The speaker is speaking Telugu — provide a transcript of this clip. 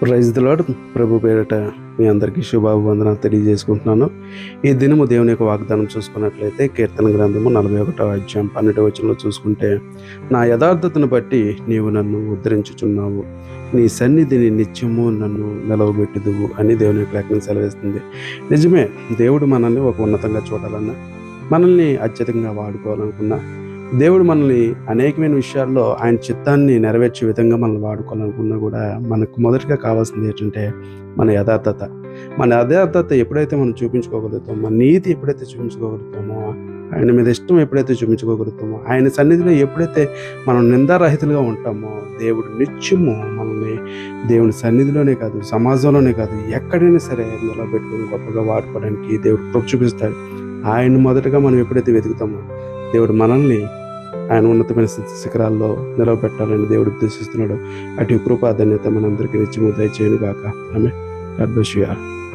ప్రైజ్ లాడ్ ప్రభు పేరిట మీ అందరికీ శుభాభివందనాలు తెలియజేసుకుంటున్నాను. ఈ దినము దేవుని యొక్క వాగ్దానం చూసుకున్నట్లయితే కీర్తన గ్రంథము నలభై ఒకటో అధ్యాయం పన్నెండు వచనంలో చూసుకుంటే నా యథార్థతను బట్టి నీవు నన్ను ఉద్ధరించుచున్నావు. నీ సన్నిధిని నిత్యము నన్ను నిలవబెట్టుదువు అని దేవుని యొక్క లేఖనం సెలవిస్తుంది. నిజమే దేవుడు మనల్ని ఒక ఉన్నతంగా చూడాలన్నా మనల్ని అత్యధికంగా వాడుకోవాలనుకున్నా దేవుడు మనల్ని అనేకమైన విషయాల్లో ఆయన చిత్తాన్ని నెరవేర్చే విధంగా మనల్ని వాడుకోవాలనుకున్నా కూడా మనకు మొదటిగా కావాల్సింది ఏంటంటే మన యథార్థత. మన యథార్థత ఎప్పుడైతే మనం చూపించుకోగలుగుతామో మన నీతి ఎప్పుడైతే చూపించుకోగలుగుతామో ఆయన మీద ఇష్టం ఎప్పుడైతే చూపించుకోగలుగుతామో ఆయన సన్నిధిలో ఎప్పుడైతే మనం నిందారహితులుగా ఉంటామో దేవుడు నిత్యము మనల్ని దేవుని సన్నిధిలోనే కాదు సమాజంలోనే కాదు ఎక్కడైనా సరే నిలబెట్టుకుని గొప్పగా వాడుకోవడానికి దేవుడు కృప చూపిస్తాడు. ఆయన మొదటగా మనం ఎప్పుడైతే వెతుకుతామో దేవుడు మనల్ని ఆయన ఉన్నతమైన శిఖరాల్లో నిలవబెట్టాలని దేవుడు ఉద్దేశిస్తున్నాడు. అటు కృపాధన్యత మనందరికీ నిత్యము దయచేయను గాక ఆమె God bless.